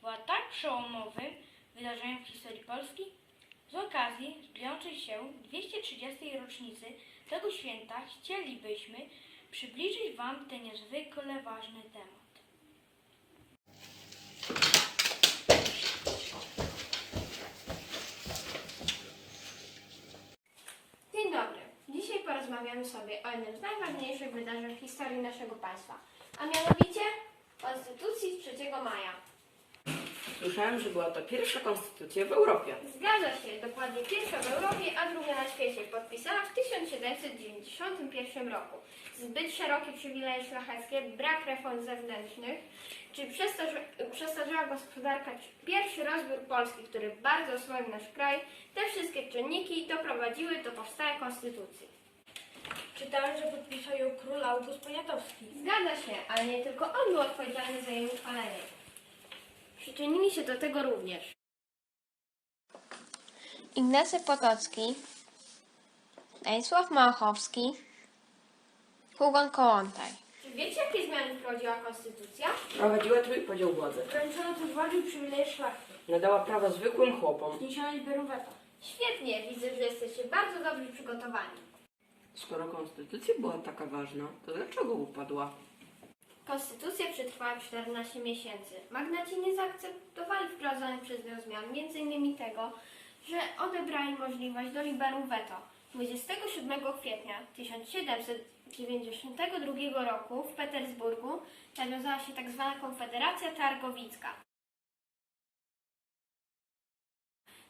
była tak przełomowym wydarzeniem w historii Polski? Z okazji zbliżającej się 230. rocznicy tego święta chcielibyśmy przybliżyć Wam ten niezwykle ważny temat. Dzień dobry. Dzisiaj porozmawiamy sobie o jednym z najważniejszych wydarzeń w historii naszego państwa, a mianowicie Konstytucji z 3 maja. Słyszałem, że była to pierwsza konstytucja w Europie. Zgadza się, dokładnie pierwsza w Europie, a druga na świecie, podpisana w 1791 roku. Zbyt szerokie przywileje szlacheckie, brak reform zewnętrznych, czy przestarza- przestarzała gospodarka, czy pierwszy rozbiór Polski, który bardzo osłabił nasz kraj, te wszystkie czynniki doprowadziły do powstania konstytucji. Czytałem, że podpisał ją król August Poniatowski. Zgadza się, ale nie tylko on był odpowiedzialny za jej uchwalenie. Przyczynili się do tego również Ignacy Potocki, Stanisław Małachowski, Hugon Kołątaj. Czy wiecie, jakie zmiany wprowadziła konstytucja? Prowadziła trójpodział władzy. Ograniczono też władzę i przywileje szlachty. Nadała prawa zwykłym chłopom. Zniesiono liberum veto. Świetnie, widzę, że jesteście bardzo dobrze przygotowani. Skoro konstytucja była taka ważna, to dlaczego upadła? Konstytucja przetrwała 14 miesięcy. Magnaci nie zaakceptowali wprowadzonych przez nią zmian, m.in. tego, że odebrali możliwość do liberum veto. 27 kwietnia 1792 roku w Petersburgu nawiązała się tzw. Konfederacja Targowicka.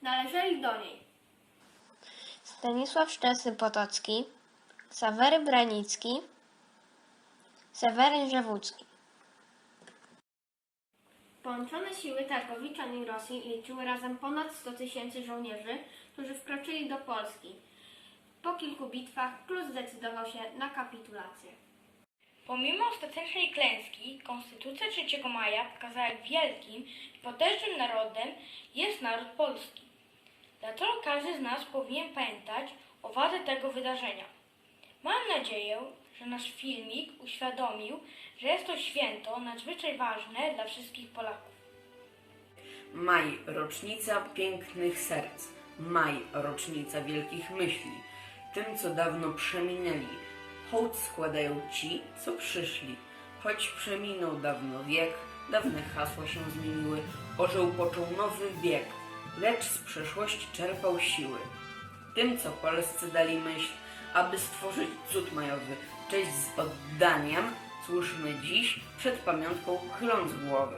Należeli do niej Stanisław Szczesny Potocki, Sawery Branicki, Seweryn Rzewucki. Połączone siły Targowiczan i Rosji liczyły razem ponad 100 tysięcy żołnierzy, którzy wkroczyli do Polski. Po kilku bitwach Klus zdecydował się na kapitulację. Pomimo ostatecznej klęski, Konstytucja 3 maja pokazała, jak wielkim i potężnym narodem jest naród polski. Dlatego każdy z nas powinien pamiętać o wadze tego wydarzenia. Mam nadzieję, że nasz filmik uświadomił, że jest to święto nadzwyczaj ważne dla wszystkich Polaków. Maj, rocznica pięknych serc. Maj, rocznica wielkich myśli. Tym, co dawno przeminęli. Hołd składają ci, co przyszli. Choć przeminął dawno wiek, dawne hasła się zmieniły, orzeł począł nowy bieg, lecz z przeszłości czerpał siły. Tym, co Polsce dali myśl, aby stworzyć cud majowy, cześć z oddaniem, służmy dziś przed pamiątką chyląc głowy.